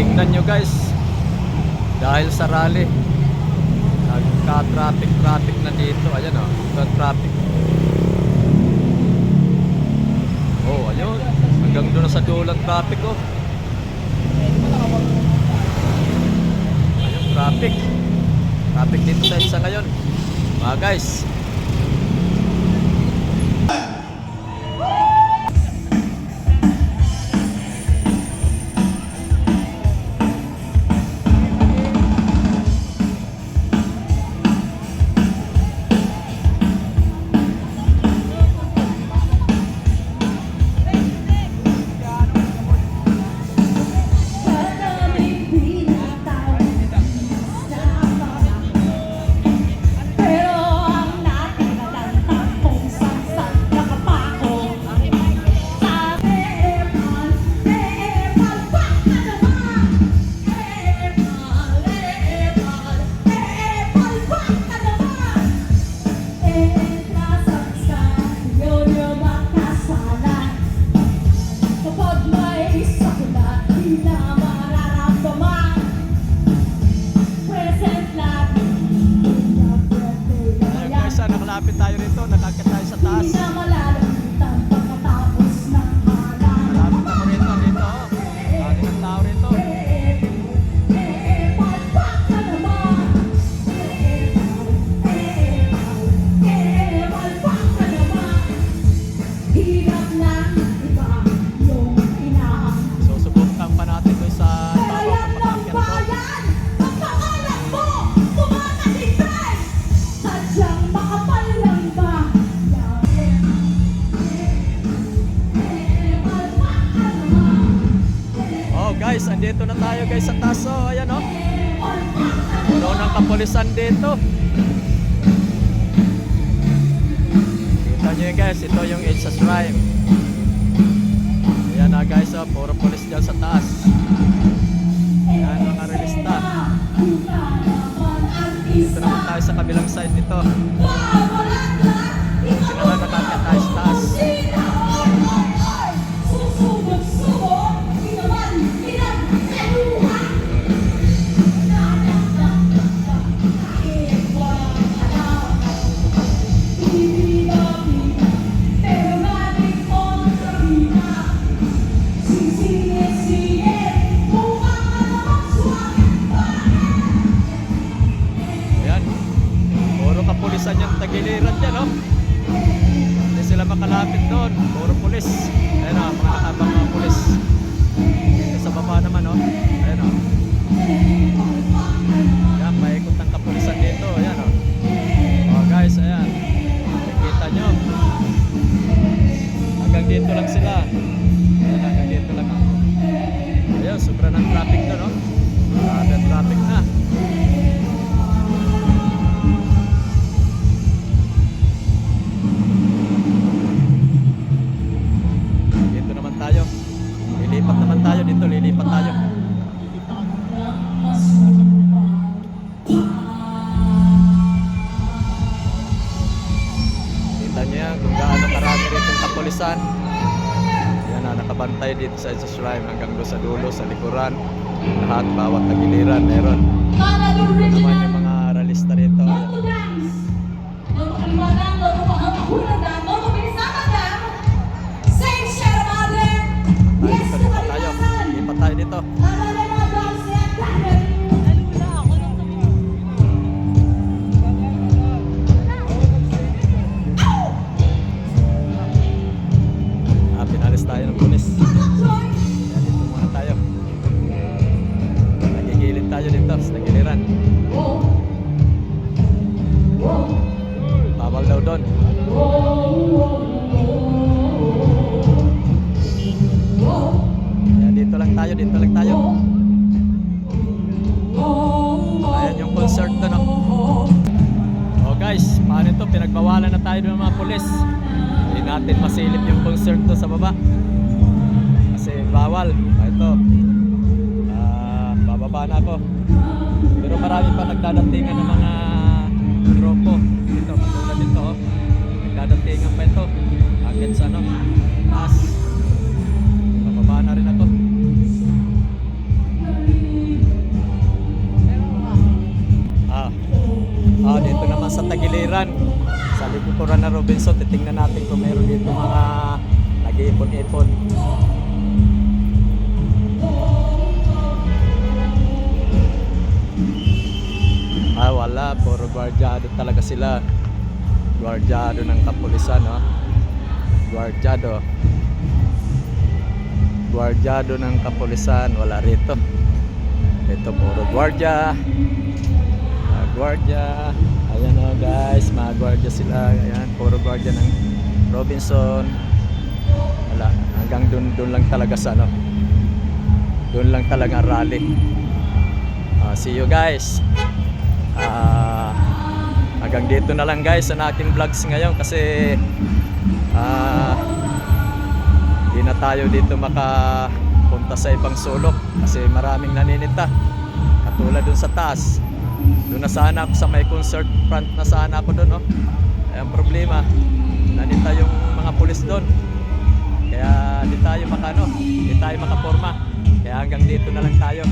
tingnan nyo guys. Dahil sa rally. Nagka-traffic traffic na dito. Ayan o. Oh, traffic. Oh, ayun. Hanggang doon sa dulo ang traffic oh. Ayun, traffic. Traffic dito sa isa ngayon. Mga guys. Nakalapit tayo rito. Nakakit tayo sa taas. Hindi na malalapitan guys, andito na tayo guys sa taas. Oh, ayan oh. Puno ng kapulisan dito. Kita nyo guys, ito yung It's Shrine. Ayan na guys, oh, puro pulis dyan sa taas. Ayan mga relista. Dito naman tayo sa kabilang side nito. Dito Hanggang dito lang sila. Ayan, hanggang dito lang. Ayan, sobra ng traffic doon, no? Grabe ang traffic na. Dito naman tayo. Lilipat naman tayo dito, lilipat tayo. Kita niyo yan kung gaano karami rito ang kapulisan. Nakabantay dito sa Jesus Shrine hanggang doon sa dulo, sa likuran. Lahat, bawat tagiliran, meron. Ito naman yung mga ralista rito. Tayo pulis. Yan, dito muna tayo. Nagigilid tayo dito sa tagiliran. Bawal daw doon. Ayan, dito lang tayo, dito lang tayo. Ayan yung concert doon. Oh. oh guys, paano ito? Pinagbawalan na tayo ng mga pulis. Hindi natin masilip yung concert doon sa baba bawal. Ah, ito. Uh, bababa na ako. Pero marami pa nagdadatingan ng mga grupo. Dito katulad dito oh. nagdadatingan pa ito. Hanggang sa ano taas. Bababa na rin ako. Ah. Ah dito naman sa Tagiliran. Sa likuran na Robinson titingnan natin kung meron dito mga nag-iipon-ipon. Ah, wala. Puro gwardyado talaga sila. Gwardyado ng kapulisan, no? Gwardyado. Gwardyado ng kapulisan. Wala rito. Ito, puro gwardya. Mga gwardya. Ayan o guys, mga gwardya sila. Ayan, puro gwardya ng Robinson. Wala. Hanggang dun, dun lang talaga sa ano. Dun lang talaga rally. Ah, see you guys. Ah, hanggang dito na lang guys sa aking vlogs ngayon kasi ah di na tayo dito makapunta sa ibang sulok kasi maraming naninita. Katulad dun sa taas. Doon na sana ako sa may concert front na sana ako doon oh. Ay, ang problema. Nanita yung mga pulis doon kaya di tayo makano di tayo makaporma. Kaya hanggang dito na lang tayo